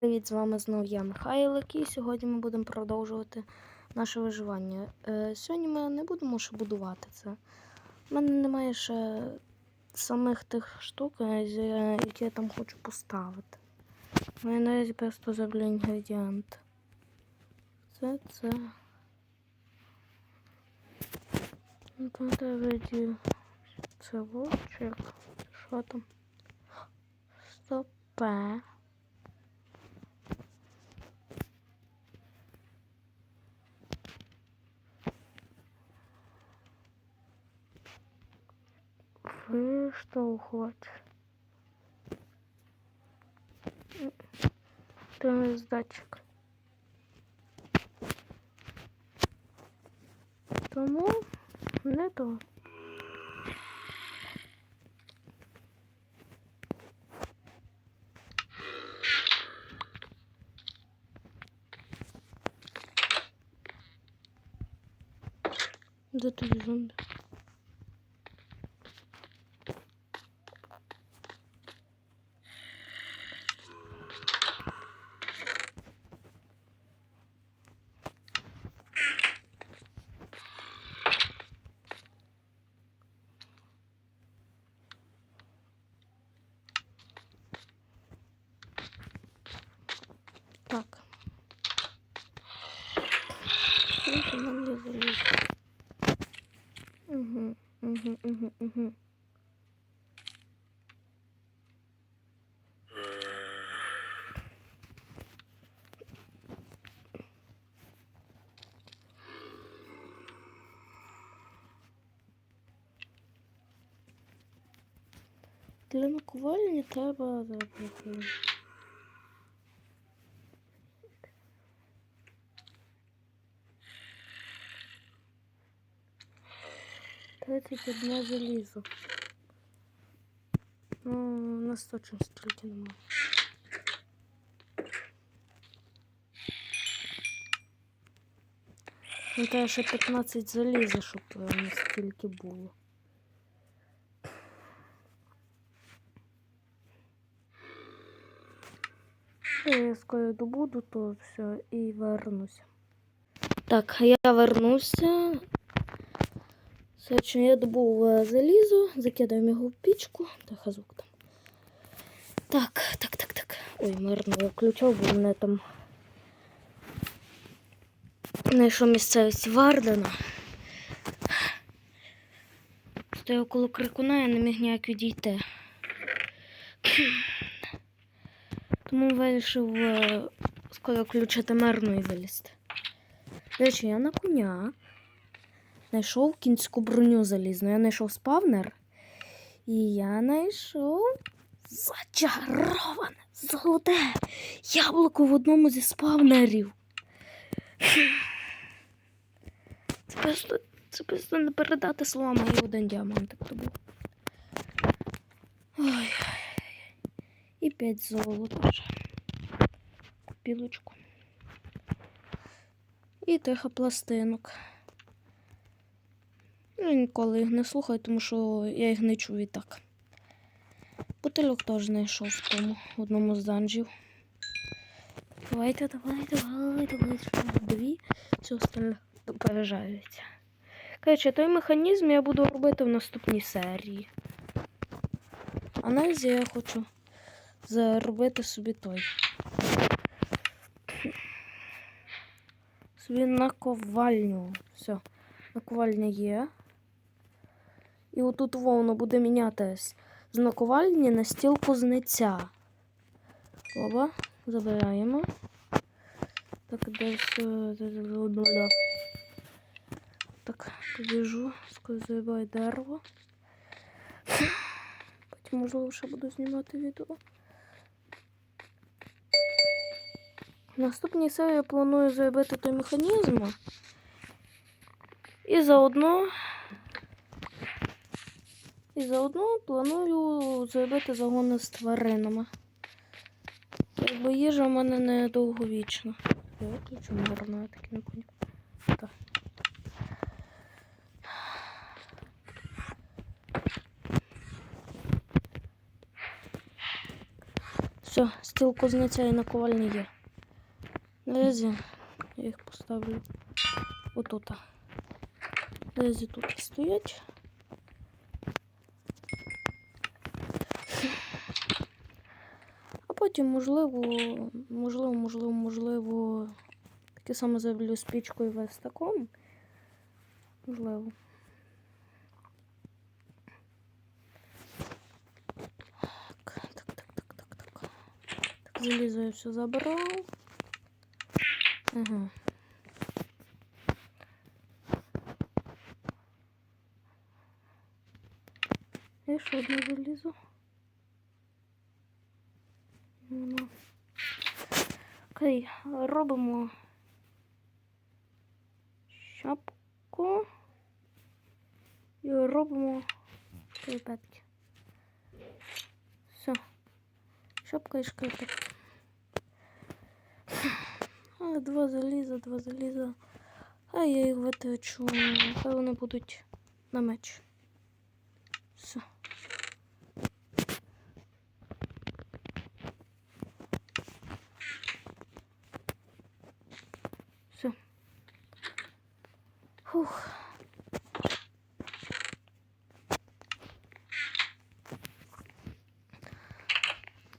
Привіт, з вами знову я, Михайлик, і сьогодні ми будемо продовжувати наше виживання. Е, сьогодні ми не будемо ще будувати це. У мене немає ще самих тих штук, е, е, які я там хочу поставити. Мене наразі просто зроблю інгредієнти. Це це. Ну, Це вовчик. Що там? Стопе. Виштовхувач. Це датчик. Тому не то. Де тоді зомбі? Так. Сколько нам не залезть? Угу, угу, угу, угу. Для наковальні треба зробити. 31 залізо. Ну, у нас точно стільки немає. Ну, треба ще 15 заліза, щоб е, у було. Я скоро добуду, то все і вернуся. Так, я вернуся. Сочно я добув е, залізо, закидаємо його в пічку. Та хазук там. Так, так, так, так. Ой, мирно я включав, бо мене там знайшов місцевість Вардена. Стою коло крикуна, я не міг ніяк відійти. Тому вирішив е, скоро включити мирну і вилізти. До речі, я на коня знайшов кінську броню залізну. Я знайшов спавнер. І я знайшов зачароване золоте яблуко в одному зі спавнерів. Це просто, це просто не передати словами і один діамантик то 5 золота. Купілочку. І трохи. Ну, ніколи їх не слухаю, тому що я їх не чую і так. Бутильок теж знайшов в тому в одному з данжів. Давайте, давайте, давайте, давайте, дві, все остальне пережаються. Коротше, той механізм я буду робити в наступній серії. Аналізи я хочу заробити собі той. Собі наковальню. Все. Наковальня є. І отут воно буде мінятись з наковальні на стіл кузнеця. Оба, забираємо. Так, десь. е, Так, побіжу, скозибаю дерево. Потім, можливо, ще буду знімати відео. Наступній серії я планую зробити той механізм. І заодно. І заодно планую зробити загони з тваринами. Якби їжа в мене не довговічна. Я виключу мирно, я таки не поняв. Так. Все, стіл кузнеця і наковальні є. Лезі, я їх поставлю отут. Лезі тут стоять. А потім, можливо, можливо, можливо, можливо, таке саме зроблю з пічкою верстаком. Можливо. Так, так, так, так, так, так. Так, залізо я все забрав. Ага. І ще одне залізо. Нема. Окей, робимо шапку і робимо шкарпетки. Все. Шапка і шкарпетки. Два заліза, два заліза. А я їх витрачу. Хай вони будуть на меч. Все. Все. Фух.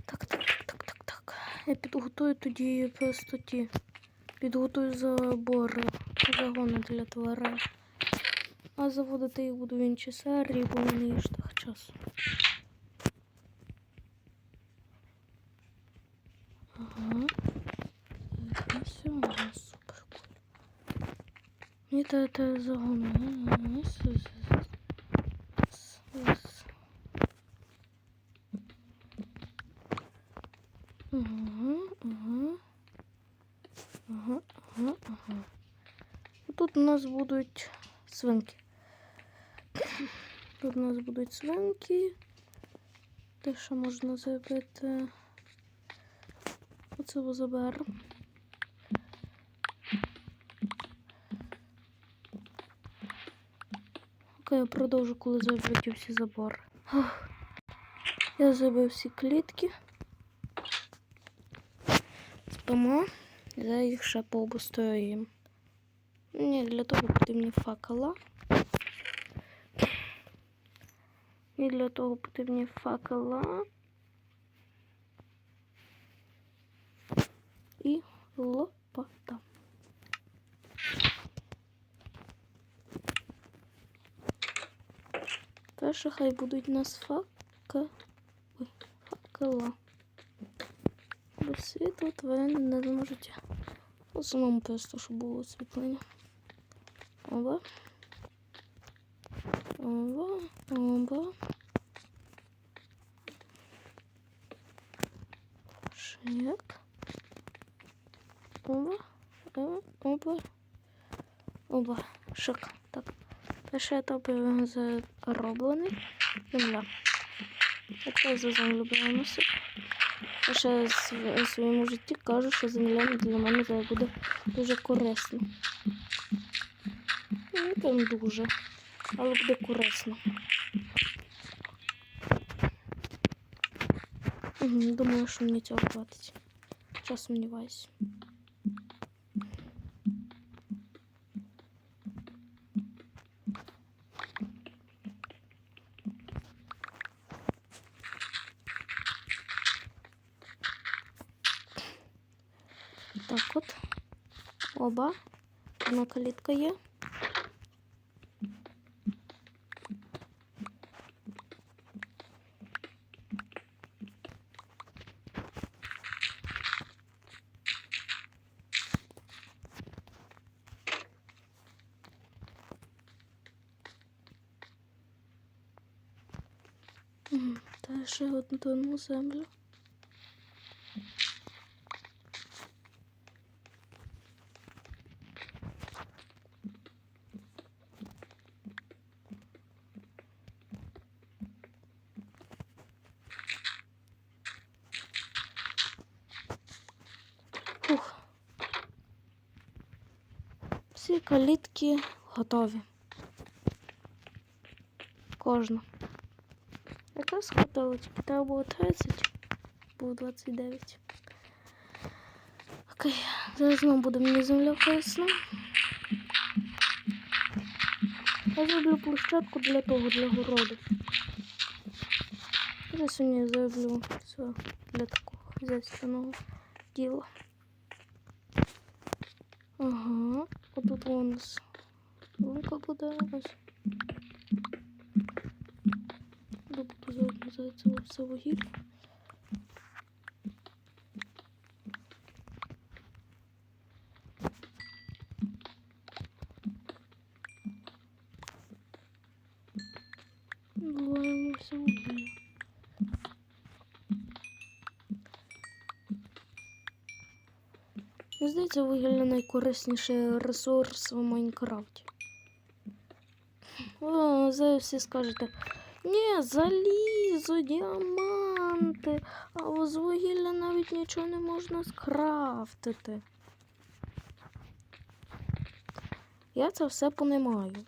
Так, так, так, так, так. Я підготую тоді просто ті. Підготую забор загони для тварин. А заводити їх буду в іншій серії, бо в мене є ж так. Ага. Все, ага, супер. куль. Мені та загони. Ага, с- с- с- с- с. Ага, ага. Ага, ага, ага. Тут у нас будуть свинки. Тут у нас будуть свинки. Те, що можна зробити. Оце заберу. Окей, я продовжу, коли заберуть всі забори. Я забив всі клітки. Спимо. Я їх ще пообустроюємо. Ні, для того потрібні факела. І для того потрібні факела. І лопата. Перше хай будуть у нас фака... Ой, факела. Без світла тварини не зможуть. В основному просто, щоб було освітлення. Оба. Оба. Оба. Шик. Оба. Оба. Оба. Оба. Шик. Так. Перший етап зароблений. Земля. Це за землю беремося. Я ще в своєму житті кажу, що земля для мене буде дуже корисно. Ну, Не прям дуже, але буде корисно. Угу, думаю, що мені цього хватить. Час сумніваюся. Так от. Оба. Одна калітка є. Ще одну землю. Фух. Всі калітки готові. Кожна. Якраз хватило, тільки треба було 30. був 29. Окей, зараз знову буде мені земля корисна. Я зроблю площадку для того, для городу. Я сьогодні зроблю все для такого хазяйственного діла. Ага, отут у нас лунка буде ось. Добуду заодно за це все вугілля. Добуваємо все вугілля. Мені здається, вугілля найкорисніший ресурс в Майнкрафті. О, зараз всі скажете, ні, залізо, діаманти, а з вугілля навіть нічого не можна скрафтити. Я це все понімаю.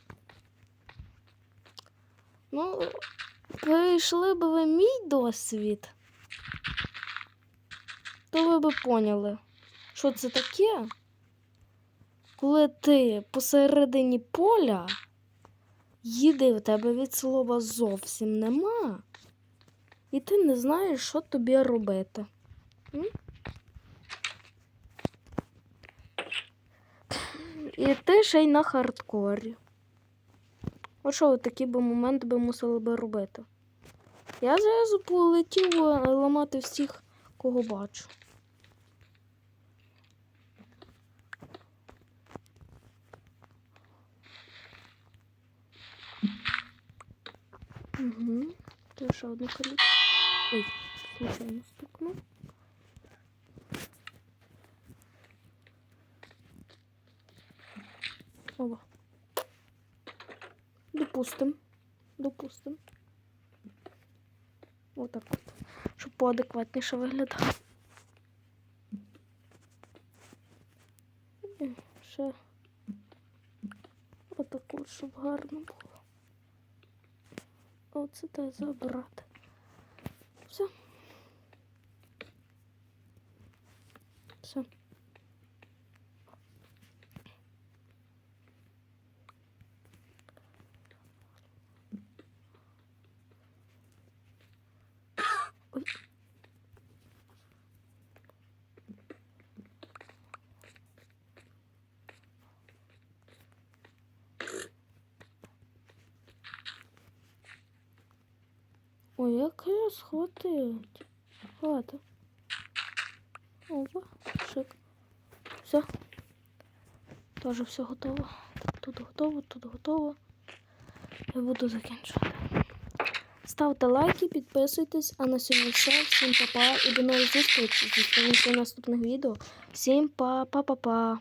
Ну, прийшли б ви мій досвід, то ви б поняли, що це таке, коли ти посередині поля їди в тебе від слова зовсім нема, і ти не знаєш, що тобі робити. І ти ще й на хардкорі. От що такі би моменти би мусили би робити? Я зразу полетів е, ламати всіх, кого бачу. Угу. Це ще одну калітку. Ой, случайно стукнув. Оба. Допустим. Допустим. Отак от. Щоб поадекватніше виглядало. Ще отак от, щоб гарно було. Оце за забрати. Все. Все. Ой, як я схватить. Хвата. Опа, шик. Все. Тоже все готово. Тут готово, тут готово. Я буду закінчувати. Ставте лайки, підписуйтесь, а на сьогодні все. Всім па-па і до нових зустрічей. Зустрінемося в наступних відео. Всім па-па-па-па.